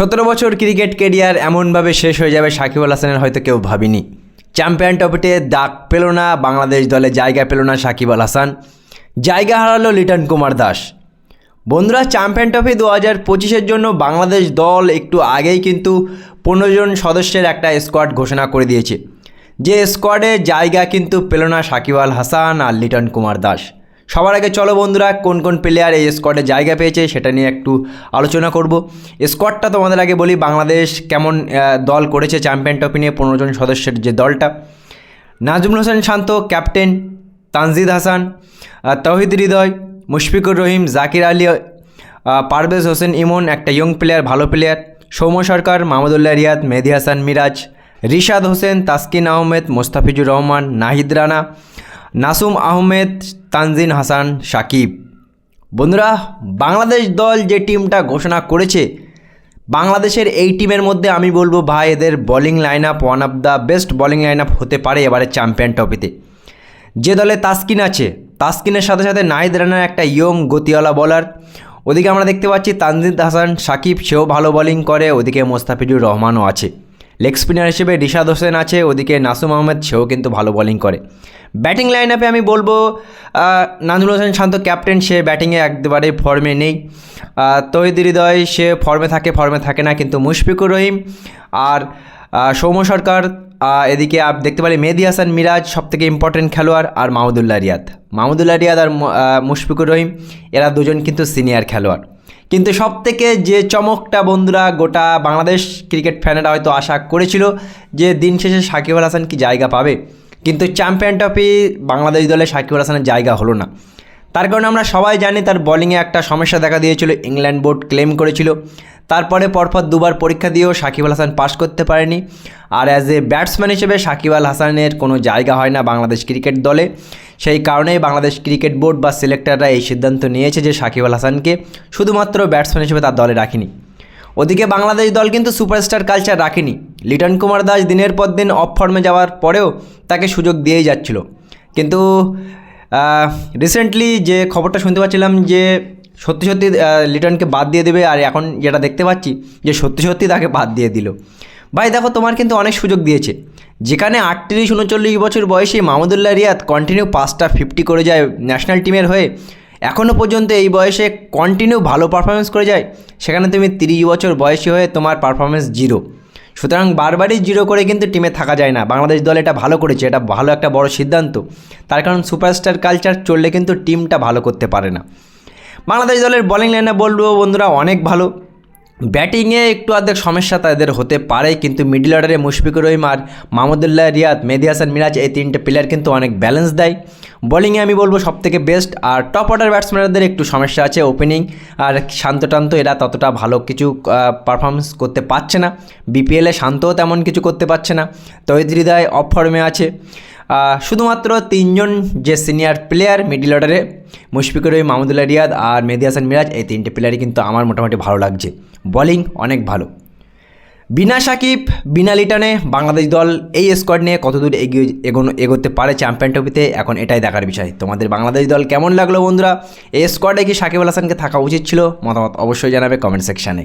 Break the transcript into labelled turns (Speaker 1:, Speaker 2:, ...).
Speaker 1: সতেরো বছর cricket career এমনভাবে শেষ হয়ে যাবে সাকিব আল হাসানের হয়তো কেউ ভাবিনি। চ্যাম্পিয়ন ট্রফিতে দাগ পেল না, বাংলাদেশ দলে জায়গা পেল না সাকিব আল হাসান। জায়গা হারালো লিটন কুমার দাস। বন্ধুরা, চ্যাম্পিয়ন ট্রফি দু হাজার পঁচিশের জন্য বাংলাদেশ দল একটু আগেই কিন্তু পনেরো জন সদস্যের একটা স্কোয়াড ঘোষণা করে দিয়েছে। যে স্কোয়াডে জায়গা কিন্তু পেল না সাকিব আল হাসান আর লিটন কুমার দাস। সবার আগে চলো বন্ধুরা, কোন কোন প্লেয়ার এই স্কোয়াডে জায়গা পেয়েছে সেটা নিয়ে একটু আলোচনা করব। স্কোয়াডটা তোমাদের আগে বলি, বাংলাদেশ কেমন দল করেছে চ্যাম্পিয়ন ট্রফি নিয়ে পনেরো জন সদস্যের যে দলটা। নাজমুল হোসেন শান্ত ক্যাপ্টেন তানজিদ হাসান তৌহিদ হৃদয়, মুশফিকুর রহিম, জাকির আলী পারভেজ হোসেন ইমন, একটা ইয়ং প্লেয়ার ভালো প্লেয়ার সৌম্য সরকার, মাহমুদুল্লাহ রিয়াদ, মেহেদি হাসান মিরাজ। রিশাদ হোসেন, তাসকিন আহমেদ, মোস্তাফিজুর রহমান, নাহিদ রানা। নাসুম আহমেদ তানজিন হাসান সাকিব। বন্ধুরা, বাংলাদেশ দল যে টিমটা ঘোষণা করেছে, বাংলাদেশের এই টিমের মধ্যে আমি বলব ভাই, এদের bowling line up one of the best bowling line up হতে পারে এবারে চ্যাম্পিয়ন ট্রফিতে যে দলে তাসকিন আছে, তাসকিনের সাথে সাথে নাহিদ রানার একটা ইয়ং গতিওয়ালা বলার ওদিকে আমরা দেখতে পাচ্ছি তানজিদ হাসান সাকিব, সেও ভালো বোলিং করে। ওদিকে মোস্তাফিজুর রহমানও আছে। লেগ স্পিনার হিসেবে রিশাদ হোসেন আছে, ওদিকে নাসুম আহমেদ, সেও কিন্তু ভালো বোলিং করে। ব্যাটিং লাইন আপে আমি বলব নাজমুল হোসেন শান্ত ক্যাপ্টেন সে ব্যাটিংয়ে একবারে ফর্মে নেই। তহিদ হৃদয়, সে ফর্মে থাকে ফর্মে থাকে না কিন্তু মুশফিকুর রহিম। আর সৌম্য সরকার এদিকে আপ দেখতে পারি মেহেদি হাসান মিরাজ সব থেকে ইম্পর্টেন্ট খেলোয়াড়, আর মাহমুদুল্লাহ রিয়াদ। মাহমুদুল্লাহ রিয়াদ আর মুশফিকুর রহিম, এরা দুজন কিন্তু সিনিয়র খেলোয়াড়। কিন্তু সব থেকে যে চমকটা বন্ধুরা গোটা বাংলাদেশ ক্রিকেট ফ্যানেরা হয়তো আশা করেছিল যে দিন শেষে সাকিব আল হাসান কি জায়গা পাবে। কিন্তু চ্যাম্পিয়ন ট্রফি বাংলাদেশ দলে সাকিব আল হাসানের জায়গা হলো না। তার কারণে আমরা সবাই জানি তার বলিংয়ে একটা সমস্যা দেখা দিয়েছিল, ইংল্যান্ড বোর্ড ক্লেম করেছিল। তারপরে পরপর দুবার পরীক্ষা দিয়েও সাকিব আল হাসান পাশ করতে পারেনি। আর অ্যাজ এ ব্যাটসম্যান হিসেবে সাকিব আল হাসানের কোনো জায়গা হয় না বাংলাদেশ ক্রিকেট দলে। সেই কারণেই বাংলাদেশ ক্রিকেট বোর্ড বা সিলেক্টররা এই সিদ্ধান্ত নিয়েছে যে সাকিব আল হাসানকে শুধুমাত্র ব্যাটসম্যান হিসেবে তার দলে রাখেনি। ওদিকে বাংলাদেশ দল কিন্তু সুপারস্টার কালচার রাখেনি। লিটন কুমার দাস দিনের পর দিন অফ ফর্মে যাওয়ার পরেও তাকে সুযোগ দিয়েই যাচ্ছিল। কিন্তু রিসেন্টলি যে খবরটা শুনতে পাচ্ছিলাম যে সত্যি সত্যি লিটনকে বাদ দিয়ে দেবে আর এখন যেটা দেখতে পাচ্ছি যে সত্যি সত্যি তাকে বাদ দিয়ে দিল। ভাই, দেখো, তোমার কিন্তু অনেক সুযোগ দিয়েছে। যেখানে আটত্রিশ, উনচল্লিশ বছর বয়সে মাহমুদুল্লাহ রিয়াদ কন্টিনিউ পাঁচটা ফিফটি করে যায় ন্যাশনাল টিমের হয়ে এখনও পর্যন্ত এই বয়সে কন্টিনিউ ভালো পারফরমেন্স করে যায়। সেখানে তুমি তিরিশ বছর বয়সী হয়ে তোমার পারফরমেন্স জিরো সুতরাং বারবারই জিরো করে কিন্তু টিমে থাকা যায় না। বাংলাদেশ দল এটা ভালো করেছে, এটা ভালো একটা বড় সিদ্ধান্ত। তার কারণ সুপারস্টার কালচার চললে কিন্তু টিমটা ভালো করতে পারে না। বাংলাদেশ দলের বোলিং লাইনে বলব বন্ধুরা অনেক ভালো। ব্যাটিংয়ে একটু অর্ধেক সমস্যা তাদের হতে পারে, কিন্তু মিডল অর্ডারে মুশফিকুর রহিম আর মাহমুদুল্লাহ রিয়াদ, মেহেদি হাসান মিরাজ এই তিনটে প্লেয়ার কিন্তু অনেক ব্যালেন্স দেয়। বোলিংয়ে আমি বলব সব থেকে বেস্ট আর টপ অর্ডার ব্যাটসম্যানদের একটু সমস্যা আছে ওপেনিং আর শান্ত টান্ত এরা ততটা ভালো কিছু পারফরমেন্স করতে পারছে না। বিপিএলে শান্তও তেমন কিছু করতে পারছে না। তহিদ অফ ফর্মে আছে। শুধুমাত্র তিনজন যে সিনিয়র প্লেয়ার মিডিল অর্ডারে মুশফিকুর রহিম, মাহমুদুল্লাহ রিয়াদ আর মেহেদি হাসান মিরাজ, এই তিনটে প্লেয়ারই কিন্তু আমার মোটামুটি ভালো লাগছে। বোলিং অনেক ভালো। বিনা সাকিব, বিনা লিটনে বাংলাদেশ দল এই স্কোয়াড নিয়ে কতদূর এগিয়ে এগোনো, এগোতে পারে চ্যাম্পিয়ন ট্রফিতে এখন এটাই দেখার বিষয়। তোমাদের বাংলাদেশ দল কেমন লাগল বন্ধুরা? এই স্কোয়াডে কি সাকিব আল হাসানকে থাকা উচিত ছিল? মতামত অবশ্যই জানাবে কমেন্ট সেকশানে